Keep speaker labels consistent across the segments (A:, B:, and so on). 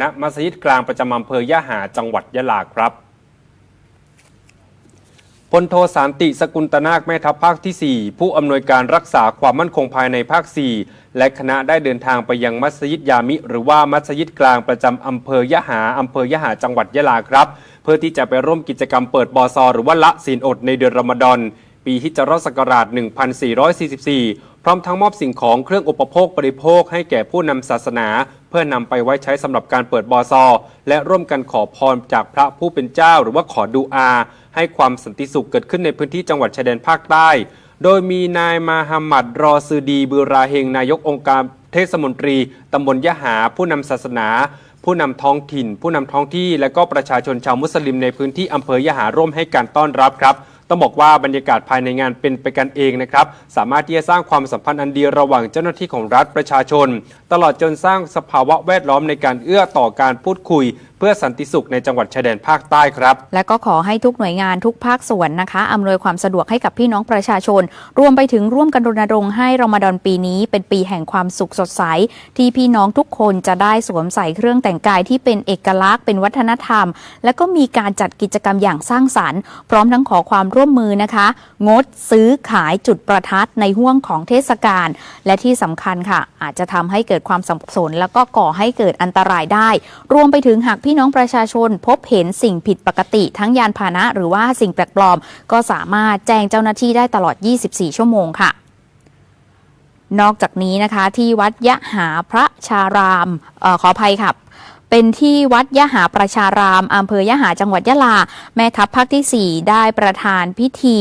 A: ณมัสยิดกลางประจำอำเภอยะหาจังหวัดยะลาครับพลโทสานติสกุลตนาคแม่ทัพภาคที่ 4 ผู้อำนวยการรักษาความมั่นคงภายในภาค 4 และคณะได้เดินทางไปยังมัสยิดยามิ หรือว่ามัสยิดกลางประจำอำเภอยะหาอำเภอยะหาจังหวัดยะลาครับ เพื่อที่จะไปร่วมกิจกรรมเปิดบอซอหรือว่าละศีลอดในเดือนรอมฎอน ปีฮิจรัสศักราช 1444 พร้อมทั้งมอบสิ่งของเครื่องอุปโภคบริโภคให้แก่ผู้นำศาสนา เพื่อนำไปไว้ใช้สำหรับการเปิดบอซอ และร่วมกันขอพรจากพระผู้เป็นเจ้า หรือว่าขอดูอา ให้ความสันติสุขเกิดขึ้นในพื้นที่จังหวัดชายแดนภาคใต้ โดยมีนายมาฮัมหมัดรอซือดีบือราเฮงนายกองค์การเทศมนตรีตำบลยะหาผู้นำศาสนา ผู้นำท้องถิ่น ผู้นำท้องที่ และก็ประชาชนชาวมุสลิมในพื้นที่อำเภอยะหาร่วมให้การต้อนรับครับ ต้องบอกว่าบรรยากาศภายในงานเป็นไปกันเองนะครับ สามารถที่จะสร้างความสัมพันธ์อันดีระหว่างเจ้าหน้าที่ของรัฐประชาชน ตลอดจนสร้างสภาวะแวดล้อมในการเอื้อต่อการพูดคุยเพื่อสันติสุขในจังหวัดชายแดนภาคใต้ครับ
B: และก็ขอให้ทุกหน่วยงานทุกภาคส่วนนะคะอำนวยความสะดวกให้กับพี่น้องประชาชน รวมไปถึงร่วมกันรณรงค์ให้รอมฎอนปีนี้ เป็นปีแห่งความสุขสดใส ที่พี่น้องทุกคนจะได้สวมใส่เครื่องแต่งกายที่เป็นเอกลักษณ์เป็นวัฒนธรรม และก็มีการจัดกิจกรรมอย่างสร้างสรรค์ พร้อมทั้งขอความร่วมมือนะคะ งดซื้อขายจุดประทัดในห่วงของเทศกาลและที่สำคัญค่ะ อาจจะทำให้เกิดความสับสน แล้วก็ก่อให้เกิดอันตรายได้ รวมไปถึงหากพี่น้องประชาชนพบเห็นสิ่งผิดปกติทั้งยานพาหนะ หรือว่าสิ่งแปลกปลอม ก็สามารถแจ้งเจ้าหน้าที่ได้ตลอด 24 ชั่วโมงค่ะนอกจากนี้นะคะที่วัดยะหาพระชารามออขออภัยค่ะเป็นที่วัดยะหาประชารามอำเภอยะหาจังหวัดยะลา แม่ทัพภาคที่ 4 ได้ประธานพิธี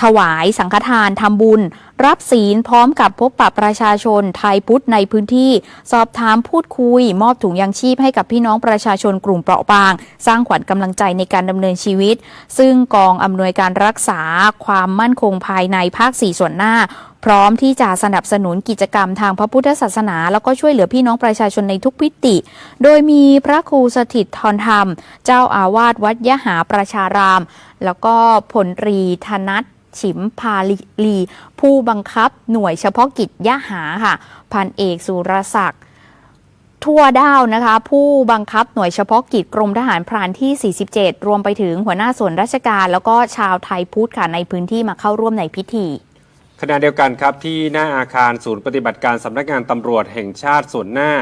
B: ถวายสังฆทานทำบุญ รับศีลพร้อมกับพบปะประชาชนไทยพุทธในพื้นที่ สอบถามพูดคุย มอบถุงยางชีพให้กับพี่น้องประชาชนกลุ่มเปราะบาง สร้างขวัญกำลังใจในการดำเนินชีวิต ซึ่งกองอำนวยการรักษาความมั่นคงภายในภาค 4 ส่วนหน้า พร้อมที่จะสนับสนุนกิจกรรมทางพระพุทธศาสนา แล้วก็ช่วยเหลือพี่น้องประชาชนในทุกพิติ โดยมีพระครูสถิตทรธรรม เจ้าอาวาสวัดยะหาประชาราม แล้วก็พลตรีธนัทฉิมพาลี ผู้บังคับหน่วยเฉพาะกิจยะหาค่ะ พันเอกสุรศักดิ์ทั่วดาวนะคะ ผู้บังคับหน่วยเฉพาะกิจกรมทหารพรานที่ 47 รวมไปถึงหัวหน้าส่วนราชการ แล้วก็ชาวไทยพุทธค่ะในพื้นที่มาเข้าร่วมในพิธี
A: ขณะเดียวกันครับที่หน้าอาคารศูนย์ปฏิบัติการสำนักงานตำรวจแห่งชาติส่วนหน้า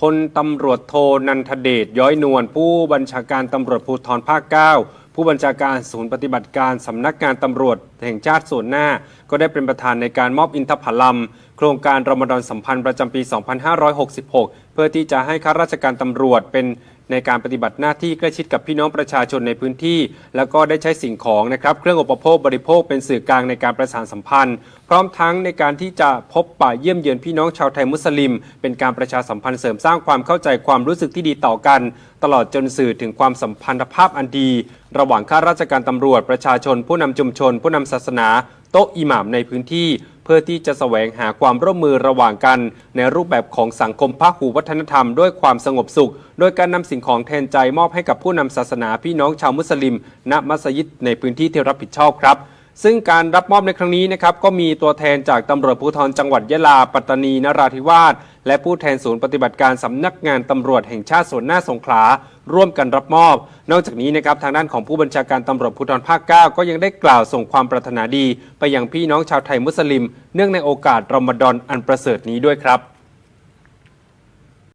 A: พลตำรวจโทนันทเดชย้อยนวลผู้บัญชาการตำรวจภูธรภาค 9 ผู้บัญชาการศูนย์ปฏิบัติการสำนักงานตำรวจแห่งชาติส่วนหน้า ก็ได้เป็นประธานในการมอบอินทผลัม โครงการรมฎอนสัมพันธ์ประจำปี 2566 เพื่อที่จะให้ข้าราชการตำรวจเป็น ในการปฏิบัติหน้าที่ใกล้ชิดกับพี่น้องประชาชนในพื้นที่ แล้วก็ได้ใช้สิ่งของนะครับเครื่องอุปโภคบริโภคเป็นสื่อกลางในการประสานสัมพันธ์ พร้อมทั้งในการที่จะพบปะเยี่ยมเยือนพี่น้องชาวไทยมุสลิม เป็นการประชาสัมพันธ์เสริมสร้างความเข้าใจความรู้สึกที่ดีต่อกัน ตลอดจนสื่อถึงความสัมพันธภาพอันดี ระหว่างข้าราชการตำรวจประชาชน ผู้นำชุมชน ผู้นำศาสนา โต๊ะอิหม่ามในพื้นที่ เพื่อที่จะแสวงหาความร่วมมือระหว่างกัน ในรูปแบบของสังคมพหูวัฒนธรรมด้วยความสงบสุข โดยการนำสิ่งของแทนใจมอบให้กับผู้นำศาสนาพี่น้องชาวมุสลิม ณมัสยิดในพื้นที่ที่รับผิดชอบครับซึ่งการรับมอบในครั้งนี้นะครับก็มีตัวแทนจากตำรวจภูธรจังหวัดยะลา ปัตตานีนราธิวาสและผู้แทนศูนย์ปฏิบัติการสำนักงานตำรวจแห่งชาติส่วนหน้าสงขลา ร่วมกันรับมอบ นอกจากนี้นะครับทางด้านของผู้บัญชาการตำรวจภูธรภาค 9 ก็ยังได้กล่าวส่งความปรารถนาดี ไปยังพี่น้องชาวไทยมุสลิม เนื่องในโอกาสรอมฎอนอันประเสริฐนี้ด้วยครับ